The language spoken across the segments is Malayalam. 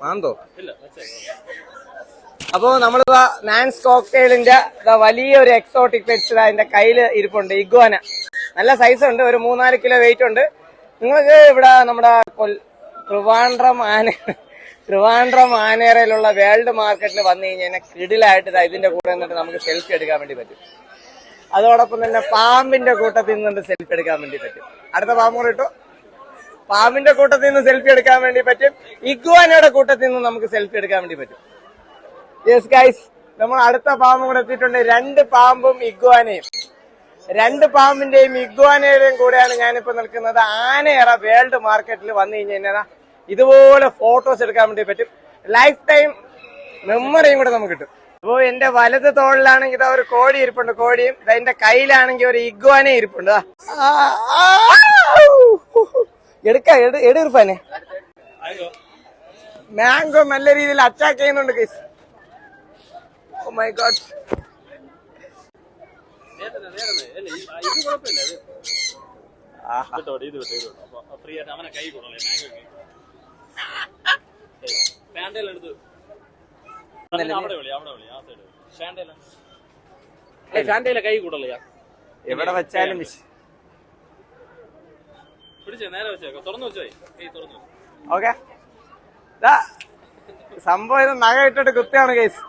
മാന്തോ? അപ്പോ നമ്മൾ നാൻസ് കോക്ടെയിലിന്റെ വലിയൊരു എക്സോട്ടിക് പെറ്റ്സ് അതിന്റെ കയ്യിൽ ഇരിപ്പുണ്ട് ഇഗ്വാന. നല്ല സൈസ് ഉണ്ട് ഒരു മൂന്നാൽ കിലോ വെയിറ്റ് ഉണ്ട്. നിങ്ങൾക്ക് ഇവിടെ നമ്മുടെ ട്രിവാൻഡ്രം ആന ട്രിവാൻഡ്രം ആനേറയിലുള്ള വേൾഡ് മാർക്കറ്റിൽ വന്നു കഴിഞ്ഞാൽ കിടിലായിട്ട് ഇതിന്റെ കൂടെ നിന്നിട്ട് നമുക്ക് സെൽഫി എടുക്കാൻ വേണ്ടി പറ്റും. അതോടൊപ്പം തന്നെ പാമ്പിന്റെ കൂട്ടത്തിൽ നിന്ന് സെൽഫി എടുക്കാൻ വേണ്ടി പറ്റും. അടുത്ത പാമ്പ് കൂടെ ഇട്ടു. പാമ്പിന്റെ കൂട്ടത്തിൽ നിന്ന് സെൽഫി എടുക്കാൻ വേണ്ടി പറ്റും. ഇഗ്വാനയുടെ കൂട്ടത്തിൽ നിന്ന് നമുക്ക് സെൽഫി എടുക്കാൻ വേണ്ടി പറ്റും. യെസ് ഗൈസ് നമ്മൾ അടുത്ത പാമ്പ് കൂടെ എത്തിയിട്ടുണ്ട്. രണ്ട് പാമ്പും ഇഗ്വാനയും. രണ്ട് പാമ്പിന്റെയും ഇഗ്വാനയുടെയും കൂടെയാണ് ഞാനിപ്പോ നിൽക്കുന്നത്. ആനയറ വേൾഡ് മാർക്കറ്റിൽ വന്നു കഴിഞ്ഞാൽ ഇതുപോലെ ഫോട്ടോസ് എടുക്കാൻ വേണ്ടി പറ്റും. ലൈഫ് ടൈം മെമ്മറിയും കൂടെ നമുക്ക് കിട്ടും. അപ്പോ എന്റെ വലത് തോളിലാണെങ്കിൽ ഇതാ ഒരു കോഴി ഇരിപ്പുണ്ട് കോഴിയും ദാ എന്റെ കയ്യിലാണെങ്കിൽ ഒരു ഇഗ്വാനെ ഇരിപ്പുണ്ട് എടുക്ക എടുപ്പാനെ എടു മാംഗോ നല്ല രീതിയിൽ അറ്റാക്ക് ചെയ്യുന്നുണ്ട് case oh my god free ആയിട്ട് അവനെ കൈ കൊടുക്കണേ മാംഗോ പാൻഡേൽ കൈ കൂടല്ലേ? എവിടെ വെച്ചാലും ഓക്കെ. സംഭവം ഇത് നഗ ഇട്ടിട്ട് കുത്തിയാണ് കേസ്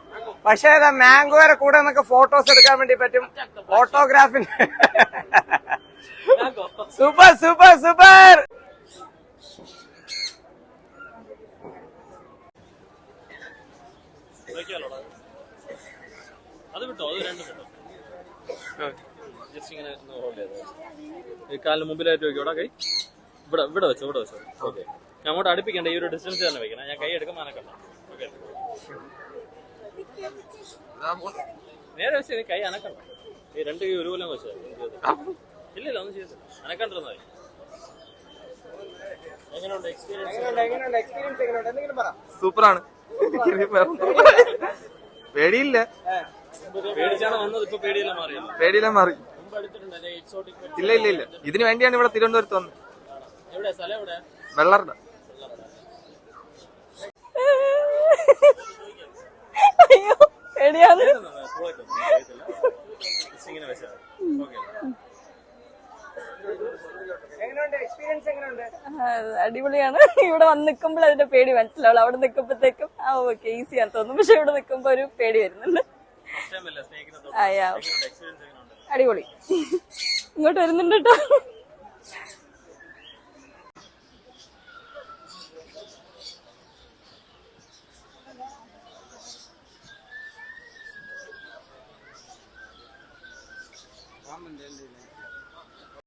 പക്ഷേ ഇത് മാംഗോയുടെ കൂടെ നമുക്ക് ഫോട്ടോസ് എടുക്കാൻ വേണ്ടി പറ്റും. ഫോട്ടോഗ്രാഫിന് സൂപ്പർ സൂപ്പർ സൂപ്പർ അത് വിട്ടോ? അത് രണ്ടും വിട്ടോ? ജസ്റ്റ് ഇങ്ങനെ ഒന്ന് hold ചെയ്തോ. ഈ കാലിന് മുമ്പിലായിട്ട് വെക്കോടാ കൈ. ഇവിടെ ഇവിടെ വെച്ചോ ഇവിടെ വെച്ചോ. ഓക്കെ. ഞാൻ അങ്ങോട്ട് അടുപ്പിക്കണ്ട ഈ ഒരു ഡിസ്റ്റൻസ് തന്നെ വെക്കണം. ഞാൻ കൈ എടുക്കാൻ അനക്കണ്ട ഓക്കെ. നേരെ വെച്ച് കൈ അനക്കണ്ട. ഈ രണ്ട് കൈ ഒരുപോലെ വെച്ചോ ഇല്ലില്ല ഒന്നും ചെയ്തില്ല അനക്കണ്ടിരുന്നായി എങ്ങനെയുണ്ട്? എക്സ്പീരിയൻസ് എങ്ങനെയുണ്ട്? എക്സ്പീരിയൻസ് എങ്ങനെയുണ്ട്? എന്തെങ്കിലും പറ. സൂപ്പറാണ് പേടിയില്ല. പേടിയെല്ലാം മാറി. ഇല്ല ഇല്ല ഇല്ല. ഇതിനു വേണ്ടിയാണ് ഇവിടെ തിരുവനന്തപുരത്ത് വന്നത്. വെള്ളറുടെ അയ്യോ പേടിയാണ് ഇങ്ങനെ വെച്ചാൽ ഓക്കെ എങ്ങനെയുണ്ട് എക്സ്പീരിയൻസ് എങ്ങനെയുണ്ട് ആ, അടിപൊളിയാണ്. ഇവിടെ വന്ന് നിൽക്കുമ്പോൾ അതിന്റെ പേടി മനസ്സിലാവുള്ളൂ. അവിടെ നിൽക്കുമ്പോഴത്തേക്കും ആ ഓക്കെ ഈസിയാന്ന് തോന്നും. പക്ഷെ ഇവിടെ നിൽക്കുമ്പോ ഒരു പേടി വരുന്നുണ്ട്. അടിപൊളി. ഇങ്ങോട്ട് വരുന്നുണ്ട് കേട്ടോ.